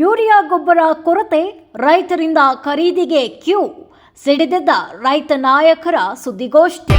Urea ಗೊಬ್ಬರ ಕೊರತೆ ರೈತರಿಂದ ಖರೀದಿಗೆ ಕ್ಯೂ ಸಿಡಿದಿದ್ದ ರೈತ ನಾಯಕರ ಸುದ್ದಿಗೋಷ್ಠಿ.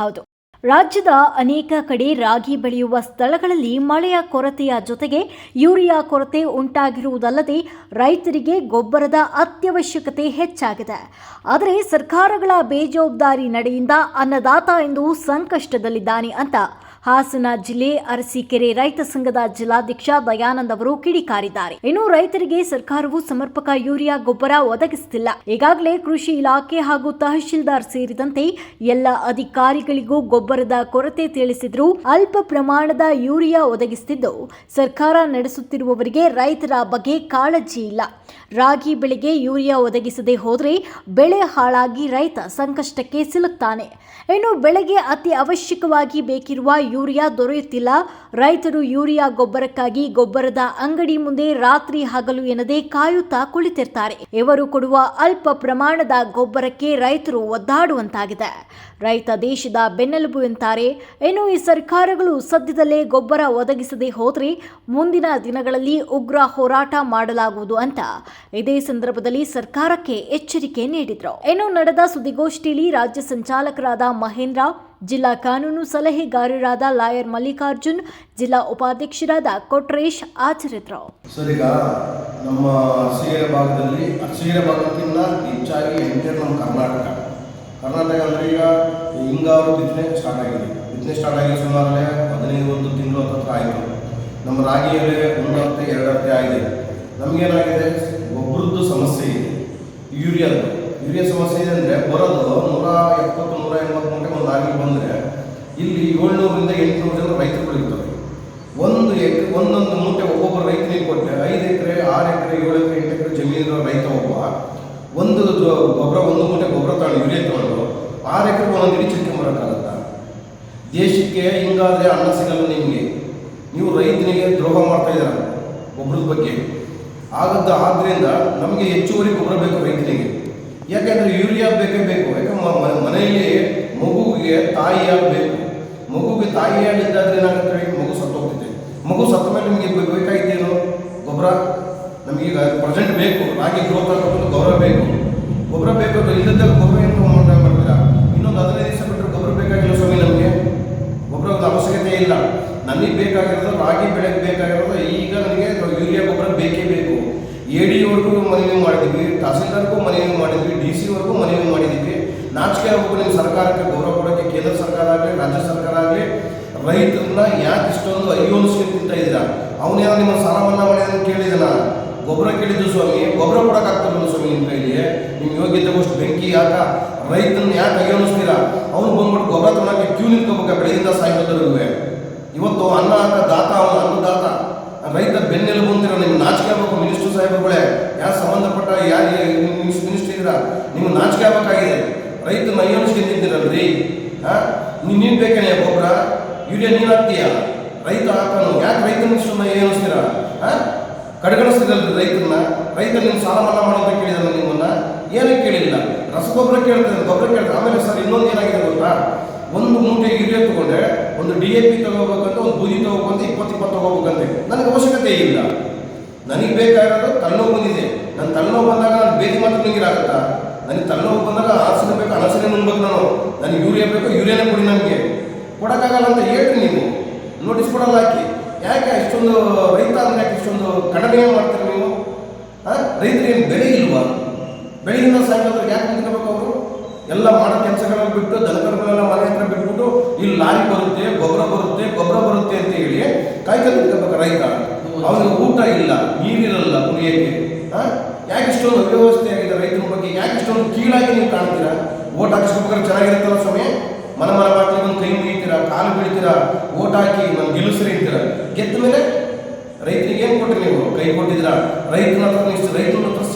ಹೌದು. ರಾಜ್ಯದ ಅನೇಕ ಕಡೆ ರಾಗಿ ಬೆಳೆಯುವ ಸ್ಥಳಗಳಲ್ಲಿ ಮಳೆಯ ಕೊರತೆಯ ಜೊತೆಗೆ ಯೂರಿಯಾ ಕೊರತೆ ಉಂಟಾಗಿರುವುದಲ್ಲದೆ ರೈತರಿಗೆ ಗೊಬ್ಬರದ ಅತ್ಯವಶ್ಯಕತೆ ಹೆಚ್ಚಾಗಿದೆ. ಆದರೆ ಸರ್ಕಾರಗಳ ಬೇಜವಾಬ್ದಾರಿ ನಡೆಯಿಂದ ಅನ್ನದಾತ ಎಂದು ಸಂಕಷ್ಟದಲ್ಲಿದ್ದಾನೆ ಅಂತ ಹಾಸನ ಜಿಲ್ಲೆ ಅರಸೀಕೆರೆ ರೈತ ಸಂಘದ ಜಿಲ್ಲಾಧ್ಯಕ್ಷ ದಯಾನಂದ್ ಅವರು ಕಿಡಿಕಾರಿದ್ದಾರೆ. ಇನ್ನು ರೈತರಿಗೆ ಸರ್ಕಾರವು ಸಮರ್ಪಕ ಯೂರಿಯಾ ಗೊಬ್ಬರ ಒದಗಿಸುತ್ತಿಲ್ಲ. ಈಗಾಗಲೇ ಕೃಷಿ ಇಲಾಖೆ ಹಾಗೂ ತಹಶೀಲ್ದಾರ್ ಸೇರಿದಂತೆ ಎಲ್ಲ ಅಧಿಕಾರಿಗಳಿಗೂ ಗೊಬ್ಬರದ ಕೊರತೆ ತಿಳಿಸಿದ್ರು ಅಲ್ಪ ಪ್ರಮಾಣದ ಯೂರಿಯಾ ಒದಗಿಸುತ್ತಿದ್ದು, ಸರ್ಕಾರ ನಡೆಸುತ್ತಿರುವವರಿಗೆ ರೈತರ ಬಗ್ಗೆ ಕಾಳಜಿ ಇಲ್ಲ. ರಾಗಿ ಬೆಳೆಗೆ ಯೂರಿಯಾ ಒದಗಿಸದೆ ಹೋದರೆ ಬೆಳೆ ಹಾಳಾಗಿ ರೈತ ಸಂಕಷ್ಟಕ್ಕೆ ಸಿಲುಕ್ತಾನೆ. ಇನ್ನು ಬೆಳೆಗೆ ಅತಿ ಅವಶ್ಯಕವಾಗಿ ಬೇಕಿರುವ ಯೂರಿಯಾ ದೊರೆಯುತ್ತಿಲ್ಲ. ರೈತರು ಯೂರಿಯಾ ಗೊಬ್ಬರಕ್ಕಾಗಿ ಗೊಬ್ಬರದ ಅಂಗಡಿ ಮುಂದೆ ರಾತ್ರಿ ಹಗಲು ಎನ್ನದೆ ಕಾಯುತ್ತಾ ಕುಳಿತಿರ್ತಾರೆ. ಇವರು ಕೊಡುವ ಅಲ್ಪ ಪ್ರಮಾಣದ ಗೊಬ್ಬರಕ್ಕೆ ರೈತರು ಒದ್ದಾಡುವಂತಾಗಿದೆ. ರೈತ ದೇಶದ ಬೆನ್ನೆಲುಬು ಎಂತಾರೆ. ಇನ್ನು ಈ ಸರ್ಕಾರಗಳು ಸದ್ಯದಲ್ಲೇ ಗೊಬ್ಬರ ಒದಗಿಸದೆ ಹೋದರೆ ಮುಂದಿನ ದಿನಗಳಲ್ಲಿ ಉಗ್ರ ಹೋರಾಟ ಮಾಡಲಾಗುವುದು ಅಂತ ಇದೇ ಸಂದರ್ಭದಲ್ಲಿ ಸರ್ಕಾರಕ್ಕೆ ಎಚ್ಚರಿಕೆ ನೀಡಿದರು. ಇನ್ನು ನಡೆದ ಸುದ್ದಿಗೋಷ್ಠಿಯಲ್ಲಿ ರಾಜ್ಯ ಸಂಚಾಲಕರಾದ ಮಹೇಂದ್ರ ಜಿಲ್ಲಾ ಕಾನೂನು ಸಲಹೆಗಾರರಾದ ಲಾಯರ್ ಮಲ್ಲಿಕಾರ್ಜುನ್, ಜಿಲ್ಲಾ ಉಪಾಧ್ಯಕ್ಷರಾದ ಕೊಟ್ರೇಶ್ ಆಚರಿತ್ರಾವ್ ಸರ್, ಈಗ ನಮ್ಮ ಸೀರೆ ಭಾಗದಲ್ಲಿ, ಸೀರೆ ಭಾಗಕ್ಕಿಂತ ಹೆಚ್ಚಾಗಿ ಎಂಟರ್ ನಮ್ಮ ಕರ್ನಾಟಕ. ಕರ್ನಾಟಕ ಅಂದರೆ ಈಗ ಹಿಂಗಾರು ಬಿತ್ತನೆ ಸ್ಟಾರ್ಟ್ ಆಗಿದೆ. ಬಿತ್ತನೆ ಸ್ಟಾರ್ಟ್ ಆಗಿ ಸುಮಾರು ಹದಿನೈದು ಒಂದು ತಿಂಗಳು ಹತ್ರ ಆಯಿತು. ನಮ್ಮ ರಾಗಿಯಲ್ಲಿ ಒಂದು ಹತ್ತೆ, ಎರಡು ಹತ್ತೆ ಆಗಿದೆ. ನಮಗೇನಾಗಿದೆ? ಗೊಬ್ಬರದ್ದು ಸಮಸ್ಯೆ ಇದೆ. ಯೂರಿಯಾದ ಯೂರಿಯಾ ಸಮಸ್ಯೆ ಇದೆ ಅಂದರೆ ಬರೋದು ನೂರ ಎಪ್ಪತ್ತು ನೂರ ಎಂಬತ್ತು ಮೂಟೆ ಒಂದು ರಾಗಿ ಬಂದರೆ ಇಲ್ಲಿ ಏಳ್ನೂರಿಂದ ಎಂಟುನೂರು ಜನ ರೈತರುಗಳು ಇರ್ತಾರೆ ಒಂದು ಎಕರೆ ಒಂದೊಂದು ಮೂಟೆ ಒಬ್ಬೊಬ್ಬರು ರೈತನಿಗೆ ಕೊಟ್ಟರೆ ಐದು ಎಕರೆ ಏಳು ಎಕರೆ ಎಂಟು ಎಕರೆ ರೈತ ಒಬ್ಬ, ಒಂದು ಗೊಬ್ಬರ, ಒಂದು ಮೂಟೆ ಗೊಬ್ಬರ ತಗೊಂಡು ಯೂರಿಯಾ ತಗೊಂಡು ಆರು ಎಕರೆಗೆ ಒಂದೊಂದು ಇಡೀ ಮಾಡೋಕ್ಕಾಗತ್ತ? ದೇಶಕ್ಕೆ ಹಿಂಗಾದರೆ ಅನ್ನ ಸಿಗಲ್ಲ ನಿಮಗೆ. ನೀವು ರೈತನಿಗೆ ದ್ರೋಹ ಮಾಡ್ತಾ ಇದ್ದೀರ ಗೊಬ್ಬರದ ಬಗ್ಗೆ? ಆಗದ್ದು ಆದ್ದರಿಂದ ನಮಗೆ ಹೆಚ್ಚುವರಿ ಗೊಬ್ಬರ ಬೇಕು ರೈತನಿಗೆ. ಯಾಕೆಂದರೆ ಯೂರಿಯಾ ಬೇಕೇ ಬೇಕು. ಯಾಕಂದ್ರೆ ಮನೆಯಲ್ಲಿ ಮಗುವಿಗೆ ತಾಯಿ ಮಗುವಿಗೆ ತಾಯಿ ಏನಾಗುತ್ತೆ? ಮಗು ಸತ್ತು ಹೋಗ್ತೈತೆ ಮಗು ಸತ್ತ ಮೇಲೆ ನಿಮಗೆ ಬೇಕಾಗಿದ್ದೇನು ಪ್ರೆಸೆಂಟ್ ಬೇಕು ರಾಗಿ ಗ್ರೋತ್ ಆಗೋದು ಗೌರವ ಬೇಕು. ಗೊಬ್ಬರ ಬೇಕು ಇಲ್ಲದ ಗೊಬ್ಬರ ಏನು ಮಾಡ್ತಾ- ಮಾಡ್ತೀರಾ? ಇನ್ನೊಂದು ಹದಿನೈದು ದಿವಸ ಬಿಟ್ಟರೆ ಗೊಬ್ಬರ ಬೇಕಾಗಿಲ್ಲ ಸ್ವಾಮಿ ನಮಗೆ. ಗೊಬ್ಬರದ ಅವಶ್ಯಕತೆ ಇಲ್ಲ. ನನಗೆ ಬೇಕಾಗಿರೋದು ರಾಗಿ ಬೆಳೆಗೆ ಬೇಕಾಗಿರೋದು, ಈಗ ನನಗೆ ಯೂರಿಯಾ ಗೊಬ್ಬರ ಬೇಕೇ ಬೇಕು. ಎ ಡಿವರೆಗೂ ಮನವಿ ಮಾಡಿದ್ವಿ, ತಹಸೀಲ್ದಾರ್ಗೂ ಮನವಿ ಮಾಡಿದ್ವಿ, ಡಿ ಸಿವರೆಗೂ ಮನವಿ ಮಾಡಿದ್ವಿ. ನಾಚಿಕೆ ಆಗಬೇಕು ನಿಮ್ಮ ಸರ್ಕಾರಕ್ಕೆ, ಗೌರವ ಕೊಡೋಕ್ಕೆ, ಕೇಂದ್ರ ಸರ್ಕಾರ ಆಗಲಿ, ರಾಜ್ಯ ಸರ್ಕಾರ ಆಗಲಿ. ರೈತರನ್ನ ಯಾಕೆ ಇಷ್ಟೊಂದು ಅಯ್ಯೋ ಸ್ಕೀಮ್ ತಿಂತ ಇದ್ದೀರಾ? ಅವನೇನೋ ನಿಮ್ಮ ಸಾಲ ಮನ್ನಾ ಮಾಡಿದ ಕೇಳಿದನ? ಗೊಬ್ಬರ ಕೇಳಿದ್ದು ಸ್ವಾಮಿ, ಗೊಬ್ಬರ ಕೊಡೋಕ್ಕಾಗ್ತಿಲ್ಲ ಸ್ವಾಮಿ ನಿಮ್ಮ ಕೈಲಿ ನಿಮ್ಮ ಯೋಗ್ಯತೆಗೋಷ್ಟು ಬೆಂಕಿ ಯಾಕ ರೈತನ ಯಾಕೆ ಅಯ್ಯೋ ಅನ್ನಿಸ್ತೀರಾ? ಅವ್ನು ಬಂದ್ಬಿಟ್ಟು ಗೊಬ್ಬರ ತೊಗೊಳಕ್ಕೆ ಕ್ಯೂ ನಿಂತ್ಕೋಬೇಕಾ ಬೆಳಗಿಂದ ಸಾಯಂಕಾಲದವರೆಗೂ ಇವತ್ತು ಅನ್ನ ಹಾಕ, ದಾತ, ಅವನ ಅನ್ನದಾತ. ರೈತ ಬೆನ್ನೆಲುಬು ಬಂದಿರ ನಿಮ್ಗೆ ನಾಚಿಕೆ ಆಗ್ಬೇಕು ಮಿನಿಸ್ಟರ್ ಸಾಹೇಬರುಗಳೇ. ಯಾರು ಸಂಬಂಧಪಟ್ಟ, ಯಾರು ಮಿನಿಸ್ಟರ್ ಇದ್ದೀರಾ? ನಿಮ್ಗೆ ನಾಚಿಕೆ ಆಗ್ಬೇಕಾಗಿದೆ. ರೈತ ನಿಂತಿರಲ್ರಿ ಹಾಂ? ನೀನು ಬೇಕೇನೆ ಗೊಬ್ಬರ? ಯೂರಿಯಾ ನೀನು ಹಾಕ್ತೀಯಾ? ರೈತ ಹಾಕೋನು. ಯಾಕೆ ರೈತ ಸುಮ್ಮನೆ ಏನಿಸ್ತೀರಾ ಹಾಂ? ಕಡೆಗಣಿಸ್ತಿರಲ್ರಿ ರೈತರನ್ನ. ರೈತರು ನಿಮ್ಮ ಸಾಲ ಮನ್ನಾ ಮಾಡೋದು ಕೇಳಿದಾರ ನಿಮ್ಮನ್ನ. ಏನೇ ಕೇಳಿಲ್ಲ. ರಸಗೊಬ್ಬರ ಕೇಳ್ತಾರೆ, ಗೊಬ್ಬರ ಕೇಳ್ತಾರೆ. ಆಮೇಲೆ ಸರ್ ಇನ್ನೊಂದು ಏನಾಗಿದೆ ಗೊತ್ತಾ? ಒಂದು ಮೂಟೆ ಯೂರಿಯಾ ತಗೊಂಡ್ರೆ ಒಂದು ಡಿ ಎ ಪಿ ತಗೋಬೇಕಂತ, ಒಂದು ಬೂದಿ ತಗೋಬೇಕಂತ ಇಪ್ಪತ್ತು ಇಪ್ಪತ್ತು ತಗೋಬೇಕಂತೆ. ನನಗೆ ಅವಶ್ಯಕತೆ ಇಲ್ಲ. ನನಗೆ ಬೇಕಾಗಿರೋದು ತಲೆನೋವು ಬಂದಿದೆ. ನನ್ನ ತಲೆನೋವು ಬಂದಾಗ ನಾನು ಬೇದಿ ಮಾತ್ರ ನಿಂಗಿರಾಗುತ್ತಾ ನನಗೆ ತಲೆನೋವು ಬಂದಾಗ ಆಸನೆ ಬೇಕು ಹಣಸನೆ ನುಂಗ್ಬೇಕು ನಾನು. ನನಗೆ ಯೂರಿಯಾ ಬೇಕು, ಯೂರಿಯಾನೇ ಕೊಡಿ ನನಗೆ. ಕೊಡೋಕ್ಕಾಗಲ್ಲ ಅಂತ ಹೇಳ್ರಿ ನೀವು. ನೋಟಿಸ್ ಕೊಡಲ್ಲ ಹಾಕಿ. ಯಾಕೆ ಇಷ್ಟೊಂದು ರೈತ ಅಂದರೆ ಇಷ್ಟೊಂದು ಕಡಿಮೆ ಮಾಡ್ತೀರಿ ನೀವು? ರೈತರೇನು ಬೆಳೆ ಇಲ್ವ? ಬೆಳಗಿನ ಸಾಯಂಕಾಲ ಯಾಕೆ ನಿಂತ್ಕೋಬೇಕು ಅವರು? ಎಲ್ಲ ಮಾಡೋ ಕೆಲಸಗಳನ್ನ ಬಿಟ್ಟು ದನಕರುಗಳೆಲ್ಲ ಮನೆ ಹತ್ರ ಬಿಟ್ಬಿಟ್ಟು ಇಲ್ಲಿ ಲಾರಿ ಬರುತ್ತೆ, ಗೊಬ್ಬರ ಬರುತ್ತೆ ಗೊಬ್ಬರ ಬರುತ್ತೆ ಅಂತ ಹೇಳಿ ಕಾಯ್ಕೊಂಡು ನಿಂತ್ಕೋಬೇಕು ರೈತ. ಅವನಿಗೆ ಊಟ ಇಲ್ಲ, ನೀರಿರಲ್ಲ ಕುಡಿಯೋಕ್ಕೆ. ಯಾಕೆ ಇಷ್ಟೊಂದು ಅವ್ಯವಸ್ಥೆ ಆಗಿದೆ ರೈತರ ಬಗ್ಗೆ? ಯಾಕೆ ಇಷ್ಟೊಂದು ಕೀಳಾಗಿ ನೀವು ಕಾಣ್ತೀರಾ? ಓಟ್ ಹಾಕಿಸ್ಬೇಕಾದ್ರೆ ಚೆನ್ನಾಗಿರುತ್ತಲ್ಲ ಸ್ವಾಮಿ? ಮನ ಮನ ಕೈ ಮುಗಿತೀರಾ, ಕಾಲು ಬೀಳ್ತೀರಾ, ಓಟ್ ಹಾಕಿ ನಾನು ಗೆಲ್ಲಿಸ್ರಿ ಅಂತೀರ? ಗೆದ್ದ ಮೇಲೆ ರೈತನಿಗೆ ಏನು ಕೊಟ್ರಿ ನೀವು? ಕೈ ಕೊಟ್ಟಿದ್ದೀರಾ? ರೈತನ ಹತ್ರ ರೈತನ ಹತ್ರ